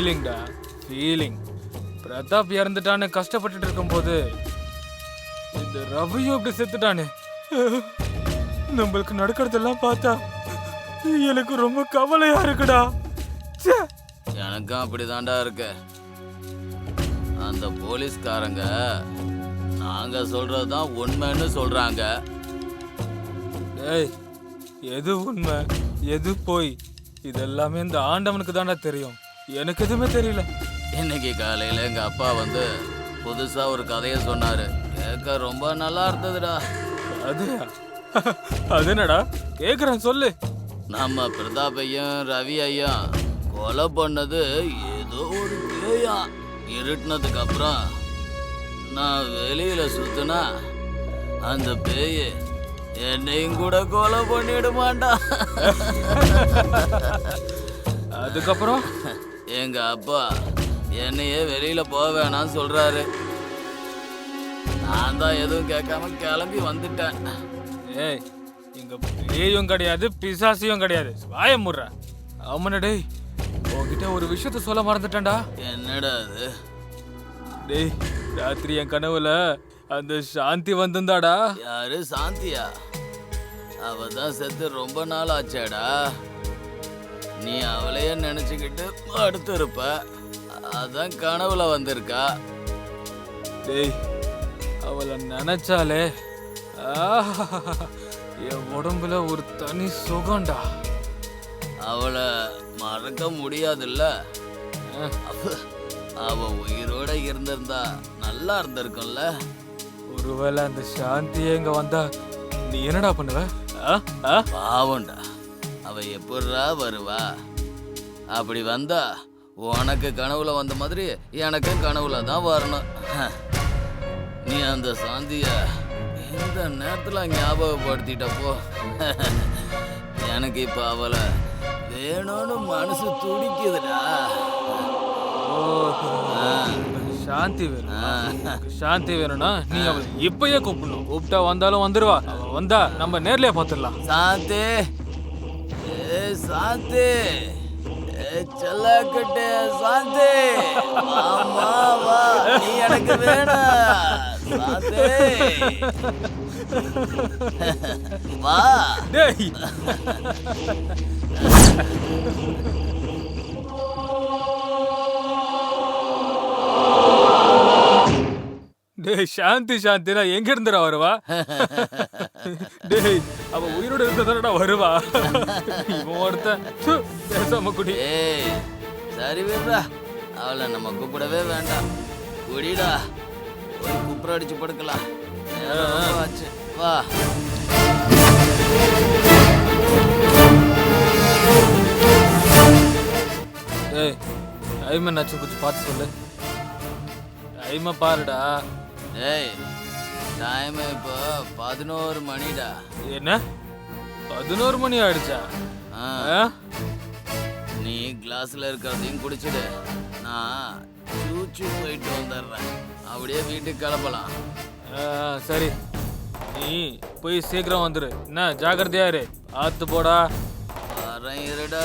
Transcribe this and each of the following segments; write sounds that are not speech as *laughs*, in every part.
ஃபீலிங்டா feeling Pratap இறந்துட்டான்னு கஷ்டப்பட்டுட்டு இருக்கும்போது இந்த ரவியும் இப்படி செத்துட்டானே. நம்மளுக்கு நடக்கிறதெல்லாம் பார்த்தா எனக்கு ரொம்ப கவலையா இருக்குடா. எனக்கும் அப்படிதான்டா இருக்கு. அந்த போலீஸ்காரங்க நாங்க சொல்றதுதான் உண்மைன்னு சொல்றாங்க. டேய் எது உண்மை எது போய் இதெல்லாமே இந்த ஆண்டவனுக்கு தான்டா தெரியும். எனக்கு எதுவுமே தெரியல. இன்னைக்கு காலையில எங்க அப்பா வந்து புதுசா ஒரு கதையை சொன்னாரு. கேட்க ரொம்ப நல்லா இருந்ததுடா. அதுயா அது என்னடா? கேக்குறேன் சொல்லு. நம்ம பிரதாபையும் ரவி ஐயா கொலை பண்ணது ஏதோ ஒரு பேயா. இருட்டினதுக்கு அப்புறம் நான் வெளியில சுத்துனா அந்த பேய் என்னையும் கூட கொலை பண்ணிடுமாண்டா. அதுக்கப்புறம்? எங்க அப்பா என்னையே வெளியில போக வேணாம்னு சொல்றாரு. நான் தான் எதுவும் கேட்காம கிளம்பி வந்துட்டேன். ஏய் இங்க பேயும் கிடையாது பிசாசியும் கிடையாது. வாய முடுற. ஆமாண்ணா டேய் உன்கிட்ட ஒரு விஷயத்த சொல்ல மறந்துட்டேன்டா. என்னடா அது? டேய் ராத்திரி என் கனவுல அந்த சாந்தி வந்திருந்தாடா. யாரு சாந்தியா? அவ தான் செத்து ரொம்ப நாள் ஆச்சாடா. நீ அவளையே நினைச்சுக்கிட்டு அடுத்து இருப்ப அதான் கனவுல வந்திருக்கா. டேய் அவளை நினைச்சாலே ஆஹ், என் உடம்புல ஒரு தனி சுகம்டா. அவளை மறக்க முடியாதுல்ல? அவ- உயிரோட இருந்திருந்தா நல்லா இருந்திருக்கும்ல? ஒருவேளை அந்த சாந்தியே இங்க வந்தா நீ என்னடா பண்ணுவ? பாவம்டா. அவ எப்படிரா வருவா? அப்படி வந்தா உனக்கு கனவுல வந்த மாதிரி எனக்கும் கனவுல தான் வரணும். நீ அந்த சாந்திய இந்த நேரத்துல ஞாபகப்படுத்திட்டப்போ எனக்கு இப்ப அவளை வேணும்னு மனசு துடிக்குதுடா. சாந்தி வேணும்? சாந்தி வேணும்னா நீ அவளை இப்பயே கூப்பிடணும். கூப்பிட்டா வந்தாலும் வந்துருவா. வந்தா நம்ம நேர்லயே பாத்துடலாம் சாந்தி. ஏ சாந்தி. ஏ செல்லக்கட்டே சாந்தி. அம்மா வா நீ எனக்கு வேணும் சாந்தி. வா. டேய். டேய் சாந்தி சாந்தினா எங்க இருந்துடா வருவா? டேய் அவ உயிரோட இருந்ததானடா வருவா? இவன் ஒருத்தன் பேசாம குடி. ஏய் சரி விடுறா அவளை நம்ம கூப்பிடவே வேண்டாம். குடிடா. ஒரு குப்புற அடிச்சு படுக்கலாம். ஆச்சு. வா. டேய் டைம் என்னாச்சு? கொஞ்சம் பார்த்து சொல்லு. டைமை பாருடா. ஏய் டைம் இப்போ பதினோரு மணிடா. என்ன? பதினோரு மணி ஆயிடுச்சா? நீ கிளாஸ்ல இருக்கிறதையும் குடிச்சிடு. நான் சூச்சு போயிட்டு வந்துடுறேன். அப்படியே வீட்டுக்கு கிளம்பலாம். சரி. நீ போய் சீக்கிரம் வந்துரு. என்ன ஜாக்கிரதையா இரு. ஆத்து போடா. வரேன் இருடா.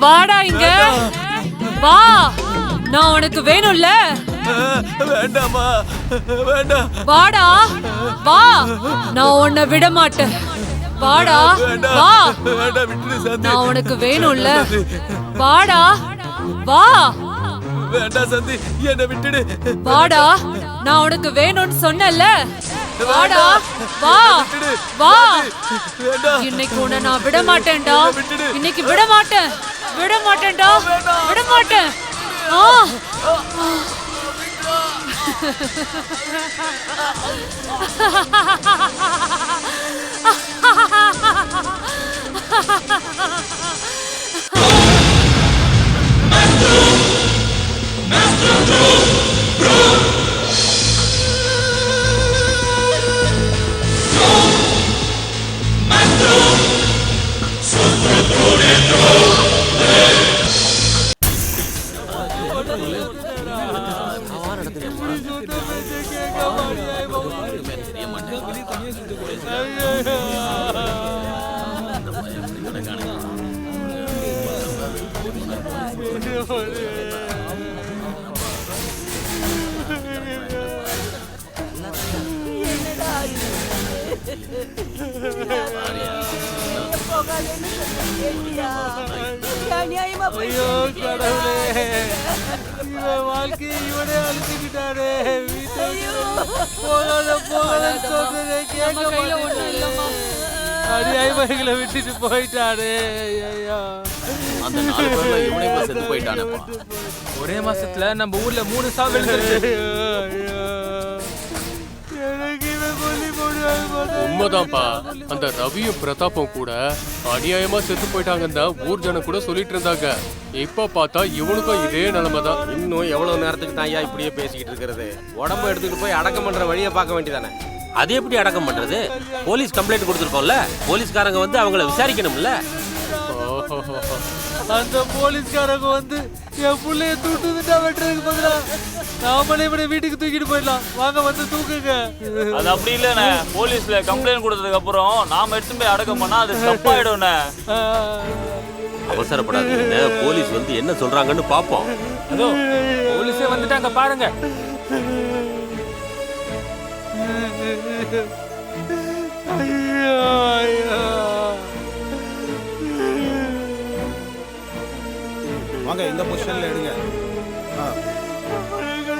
வாடா இங்க. வா. நான் உனக்கு வேணும்ல. வேண்டாமா வேண்டாம். வாடா. வா. நான் உன்னை விட. மாட்டேன் வாடா வா நான் உனக்கு வேணும்ல. வாடா. வா. வேண்டாம் சந்தி என்னை விட்டுடு. வாடா நான் உனக்கு வேணும்னு சொன்னேன்ல. வாடா வா வா. இன்னைக்கு உன்னை நான் விட மாட்டேன்டா. இன்னைக்கு விட மாட்டேன். விட மாட்டேன்டா. விட மாட்டேன். ஆ. *laughs* ஐயோ கடவுளே இவன் வாழ்க்கையை இவனே அழிச்சுக்கிட்டாரே வீட்டை போகாத போகாத கேட்க மாட்டேன் கையில ஒண்ணும் இல்லம்மா. அடி ஐமகளை விட்டுட்டு போயிட்டாரே ஐயா அந்த நாலு பேர்ல இவனே இப்ப செத்து போயிட்டானேப்பா ஒரே மாசத்துல நம்ம ஊர்ல மூணு சாவு போடுவாங்க உண்மைதான்ப்பா. அந்த ரவியும் பிரதாப்பும் கூட அநியாயமா செத்து போயிட்டாங்கன்னு தான் ஊர் ஜனம் கூட சொல்லிட்டு இருந்தாங்க. இப்ப பார்த்தா இவனுக்கும் இதே நிலைமை தான் இன்னும் எவ்வளவு நேரத்துக்கு தான் ஐயா இப்படியே பேசிக்கிட்டு இருக்கிறது? உடம்ப எடுத்துட்டு போய் அடக்கம் பண்ற வழியை பார்க்க வேண்டியதானே? அது எப்படி அடக்கம் பண்றது? போலீஸ் கம்ப்ளைண்ட் கொடுத்துருக்கோம்ல போலீஸ்காரங்க வந்து அவங்கள விசாரிக்கணும்ல. அந்த போலீஸ்காரங்க வந்து என் புள்ளைய தூட்டுதுட்டா வெட்டுறதுக்கு பதிலா நாமளே இவனை வீட்டுக்கு தூக்கிட்டு போயிடலாம். வாங்க வந்து தூக்குங்க. அது அப்படி இல்லண்ணே. போலீஸ்ல கம்ப்ளைண்ட் கொடுத்ததுக்கு அப்புறம் நாம எடுத்து போய் அடக்கம் பண்ணா அது தப்பாயிடும்ண்ணே. அவசரப்படாதீங்க போலீஸ் வந்து என்ன சொல்றாங்கன்னு பாப்போம். அதோ போலீஸே வந்துட்டாங்க பாருங்க. ஐயோ, ஐயோ. வாங்க இந்த பொசிஷன்ல எடுங்க. ஆ.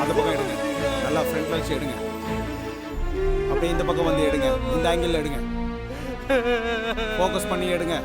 அந்த பக்கம் எடுங்க. நல்லா ஃப்ரண்ட் வச்சு எடுங்க. அப்படியே இந்த பக்கம் வந்து எடுங்க. இந்த ஆங்கிள் எடுங்க. ஃபோக்கஸ் பண்ணி எடுங்க.